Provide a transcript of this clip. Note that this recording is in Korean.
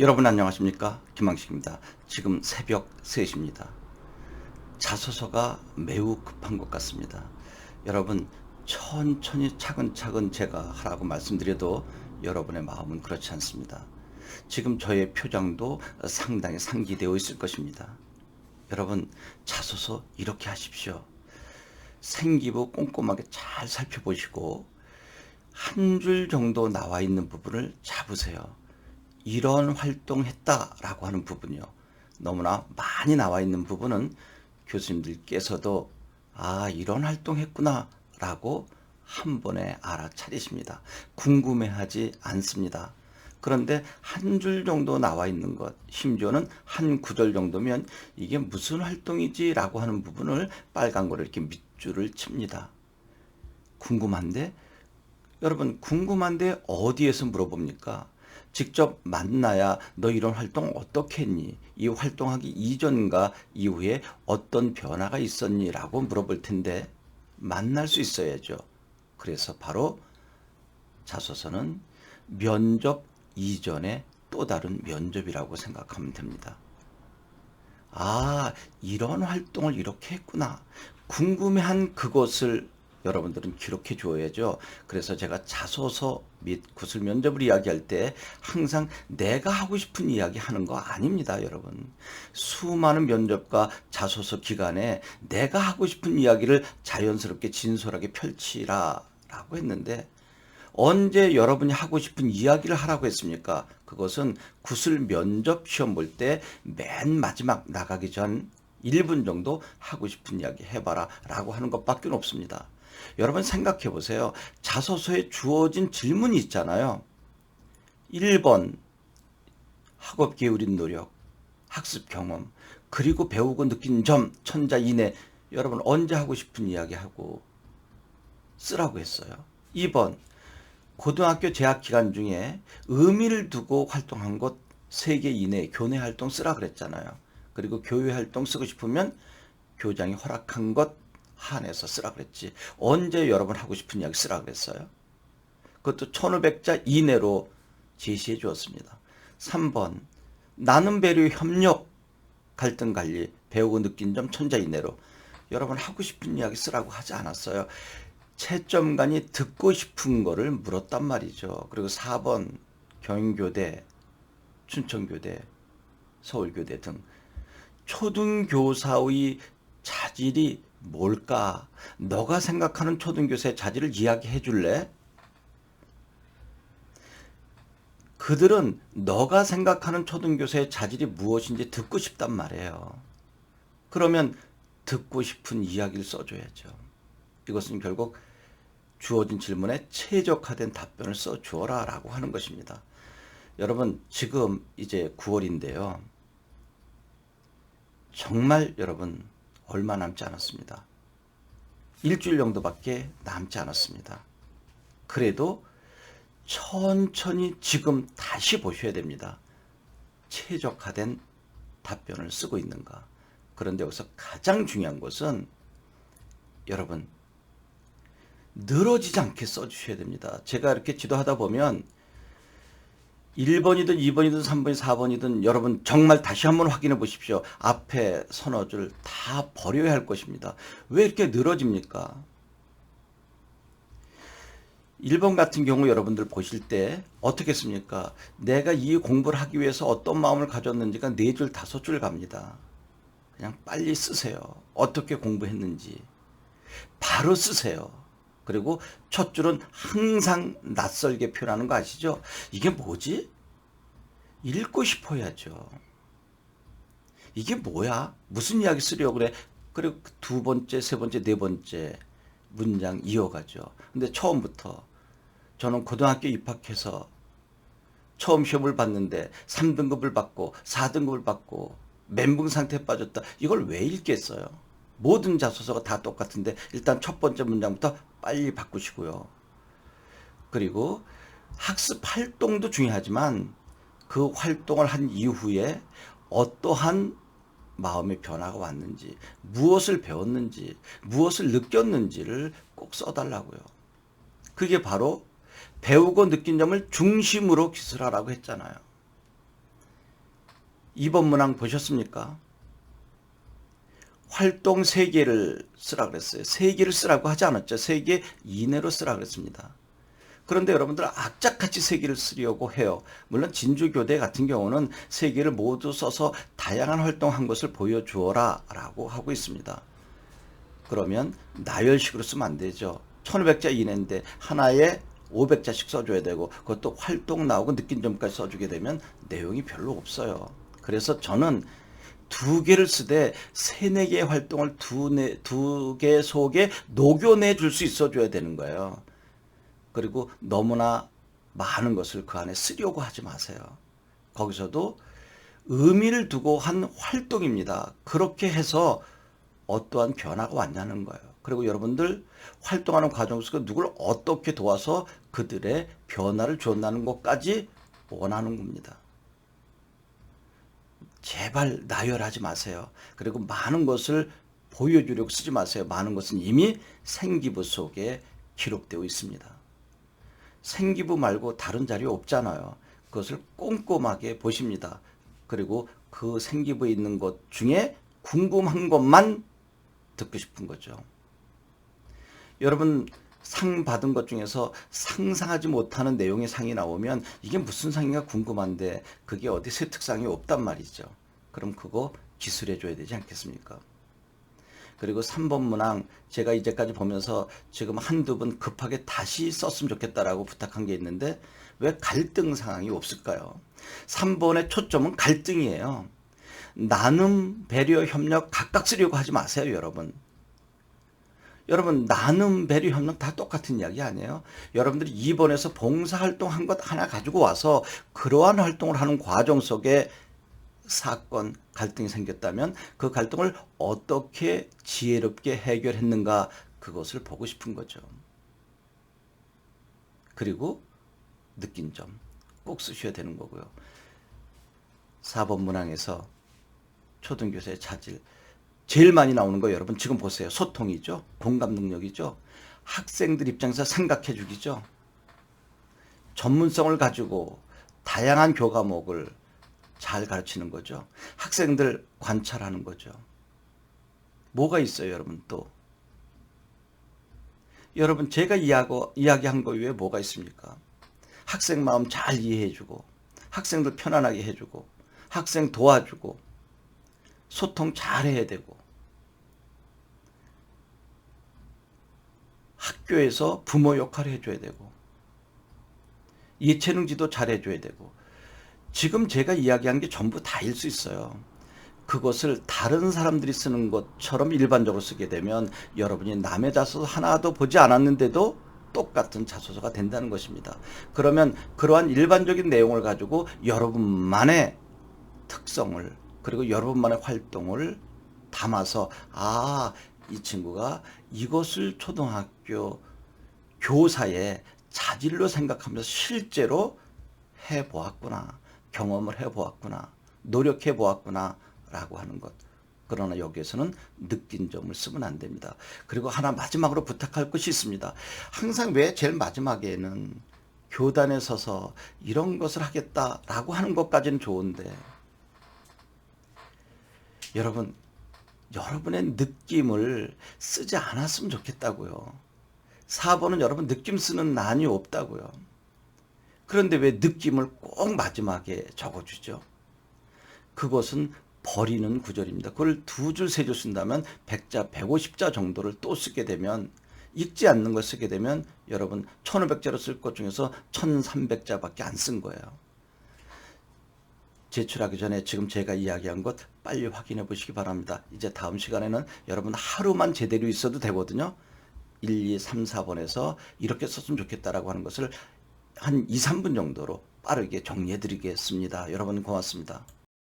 여러분 안녕하십니까 김항식입니다. 지금 새벽 3시입니다. 자소서가 매우 급한 것 같습니다. 여러분 천천히 차근차근 제가 하라고 말씀드려도 여러분의 마음은 그렇지 않습니다. 지금 저의 표정도 상당히 상기되어 있을 것입니다. 여러분 자소서 이렇게 하십시오. 생기부 꼼꼼하게 잘 살펴보시고 한 줄 정도 나와 있는 부분을 잡으세요. 이런 활동했다라고 하는 부분이요. 너무나 많이 나와 있는 부분은 교수님들께서도 아, 이런 활동했구나 라고 한 번에 알아차리십니다. 궁금해하지 않습니다. 그런데 한 줄 정도 나와 있는 것, 심지어는 한 구절 정도면 이게 무슨 활동이지 라고 하는 부분을 빨간 거를 이렇게 밑줄을 칩니다. 궁금한데? 여러분, 궁금한데 어디에서 물어봅니까? 직접 만나야 너 이런 활동 어떻게 했니? 이 활동하기 이전과 이후에 어떤 변화가 있었니? 라고 물어볼 텐데 만날 수 있어야죠. 그래서 바로 자소서는 면접 이전에 또 다른 면접이라고 생각하면 됩니다. 아, 이런 활동을 이렇게 했구나. 궁금해한 그것을 여러분들은 기록해 주어야죠. 그래서 제가 자소서 및 구술 면접을 이야기할 때 항상 내가 하고 싶은 이야기 하는 거 아닙니다, 여러분. 수많은 면접과 자소서 기간에 내가 하고 싶은 이야기를 자연스럽게 진솔하게 펼치라 라고 했는데 언제 여러분이 하고 싶은 이야기를 하라고 했습니까? 그것은 구술 면접 시험 볼 때 맨 마지막 나가기 전 1분 정도 하고 싶은 이야기 해봐라 라고 하는 것밖에 없습니다. 여러분 생각해 보세요. 자소서에 주어진 질문이 있잖아요. 1번 학업 기울인 노력, 학습 경험, 그리고 배우고 느낀 점, 천자 이내. 여러분 언제 하고 싶은 이야기 하고 쓰라고 했어요. 2번 고등학교 재학 기간 중에 의미를 두고 활동한 것 3개 이내 교내 활동 쓰라 그랬잖아요. 그리고 교회 활동 쓰고 싶으면 교장이 허락한 것 한해서 쓰라 그랬지. 언제 여러분 하고 싶은 이야기 쓰라 그랬어요? 그것도 1500자 이내로 제시해 주었습니다. 3번 나는 배려 협력 갈등 관리 배우고 느낀 점 천자 이내로 여러분 하고 싶은 이야기 쓰라고 하지 않았어요. 채점관이 듣고 싶은 거를 물었단 말이죠. 그리고 4번 경인교대, 춘천교대, 서울교대 등 초등교사의 자질이 뭘까? 너가 생각하는 초등교사의 자질을 이야기해 줄래? 그들은 너가 생각하는 초등교사의 자질이 무엇인지 듣고 싶단 말이에요. 그러면 듣고 싶은 이야기를 써줘야죠. 이것은 결국 주어진 질문에 최적화된 답변을 써 주어라 라고 하는 것입니다. 여러분, 지금 이제 9월인데요. 정말 여러분, 얼마 남지 않았습니다. 일주일 정도밖에 남지 않았습니다. 그래도 천천히 지금 다시 보셔야 됩니다. 최적화된 답변을 쓰고 있는가. 그런데 여기서 가장 중요한 것은 여러분 늘어지지 않게 써주셔야 됩니다. 제가 이렇게 지도하다 보면 1번이든 2번이든 3번이든 4번이든 여러분 정말 다시 한번 확인해 보십시오. 앞에 서너 줄 다 버려야 할 것입니다. 왜 이렇게 늘어집니까? 1번 같은 경우 여러분들 보실 때 어떻게 씁니까? 내가 이 공부를 하기 위해서 어떤 마음을 가졌는지가 4줄, 5줄 갑니다. 그냥 빨리 쓰세요. 어떻게 공부했는지. 바로 쓰세요. 그리고 첫 줄은 항상 낯설게 표현하는 거 아시죠? 이게 뭐지? 읽고 싶어야죠. 이게 뭐야? 무슨 이야기 쓰려고 그래? 그리고 두 번째, 세 번째, 네 번째 문장 이어가죠. 근데 처음부터 저는 고등학교 입학해서 처음 시험을 봤는데 3등급을 받고 4등급을 받고 멘붕 상태에 빠졌다. 이걸 왜 읽겠어요? 모든 자소서가 다 똑같은데 일단 첫 번째 문장부터 빨리 바꾸시고요. 그리고 학습 활동도 중요하지만 그 활동을 한 이후에 어떠한 마음의 변화가 왔는지, 무엇을 배웠는지, 무엇을 느꼈는지를 꼭 써달라고요. 그게 바로 배우고 느낀 점을 중심으로 기술하라고 했잖아요. 2번 문항 보셨습니까? 활동 3개를 쓰라 그랬어요. 3개를 쓰라고 하지 않았죠. 3개 이내로 쓰라 그랬습니다. 그런데 여러분들 악착같이 3개를 쓰려고 해요. 물론 진주교대 같은 경우는 3개를 모두 써서 다양한 활동한 것을 보여주어라 라고 하고 있습니다. 그러면 나열식으로 쓰면 안 되죠. 1500자 이내인데 하나에 500자씩 써줘야 되고 그것도 활동 나오고 느낀 점까지 써주게 되면 내용이 별로 없어요. 그래서 저는 두 개를 쓰되 세네 개의 활동을 두개 속에 녹여내 줄 수 있어 줘야 되는 거예요. 그리고 너무나 많은 것을 그 안에 쓰려고 하지 마세요. 거기서도 의미를 두고 한 활동입니다. 그렇게 해서 어떠한 변화가 왔냐는 거예요. 그리고 여러분들 활동하는 과정 속에 누굴 어떻게 도와서 그들의 변화를 줬다는 것까지 원하는 겁니다. 제발 나열하지 마세요. 그리고 많은 것을 보여주려고 쓰지 마세요. 많은 것은 이미 생기부 속에 기록되어 있습니다. 생기부 말고 다른 자리 없잖아요. 그것을 꼼꼼하게 보십니다. 그리고 그 생기부에 있는 것 중에 궁금한 것만 듣고 싶은 거죠. 여러분 상 받은 것 중에서 상상하지 못하는 내용의 상이 나오면 이게 무슨 상인가 궁금한데 그게 어디 세특상이 없단 말이죠. 그럼 그거 기술해 줘야 되지 않겠습니까? 그리고 3번 문항 제가 이제까지 보면서 지금 한두 번 급하게 다시 썼으면 좋겠다라고 부탁한 게 있는데 왜 갈등 상황이 없을까요? 3번의 초점은 갈등이에요. 나눔, 배려, 협력 각각 쓰려고 하지 마세요, 여러분. 여러분 나눔, 배려, 협력 다 똑같은 이야기 아니에요? 여러분들이 2번에서 봉사활동 한 것 하나 가지고 와서 그러한 활동을 하는 과정 속에 사건, 갈등이 생겼다면 그 갈등을 어떻게 지혜롭게 해결했는가 그것을 보고 싶은 거죠. 그리고 느낀 점 꼭 쓰셔야 되는 거고요. 4번 문항에서 초등교사의 자질 제일 많이 나오는 거 여러분 지금 보세요. 소통이죠. 공감 능력이죠. 학생들 입장에서 생각해 주기죠. 전문성을 가지고 다양한 교과목을 잘 가르치는 거죠. 학생들 관찰하는 거죠. 뭐가 있어요, 여러분 또? 여러분 제가 이야고, 이야기한 거 외에 뭐가 있습니까? 학생 마음 잘 이해해주고 학생들 편안하게 해주고 학생 도와주고 소통 잘 해야 되고 학교에서 부모 역할을 해줘야 되고 예체능 지도 잘 해줘야 되고 지금 제가 이야기한 게 전부 다일 수 있어요. 그것을 다른 사람들이 쓰는 것처럼 일반적으로 쓰게 되면 여러분이 남의 자소서 하나도 보지 않았는데도 똑같은 자소서가 된다는 것입니다. 그러면 그러한 일반적인 내용을 가지고 여러분만의 특성을 그리고 여러분만의 활동을 담아서 아, 이 친구가 이것을 초등학교 교사의 자질로 생각하면서 실제로 해 보았구나. 경험을 해 보았구나. 노력해 보았구나. 라고 하는 것. 그러나 여기에서는 느낀 점을 쓰면 안 됩니다. 그리고 하나 마지막으로 부탁할 것이 있습니다. 항상 왜 제일 마지막에는 교단에 서서 이런 것을 하겠다라고 하는 것까지는 좋은데 여러분 여러분의 느낌을 쓰지 않았으면 좋겠다고요. 4번은 여러분 느낌 쓰는 난이 없다고요. 그런데 왜 느낌을 꼭 마지막에 적어주죠? 그것은 버리는 구절입니다. 그걸 두 줄, 세 줄 쓴다면 100자, 150자 정도를 또 쓰게 되면 읽지 않는 걸 쓰게 되면 여러분 1500자로 쓸 것 중에서 1300자밖에 안 쓴 거예요. 제출하기 전에 지금 제가 이야기한 것 빨리 확인해 보시기 바랍니다. 이제 다음 시간에는 여러분 하루만 제대로 있어도 되거든요. 1, 2, 3, 4번에서 이렇게 썼으면 좋겠다라고 하는 것을 한 2, 3분 정도로 빠르게 정리해 드리겠습니다. 여러분 고맙습니다.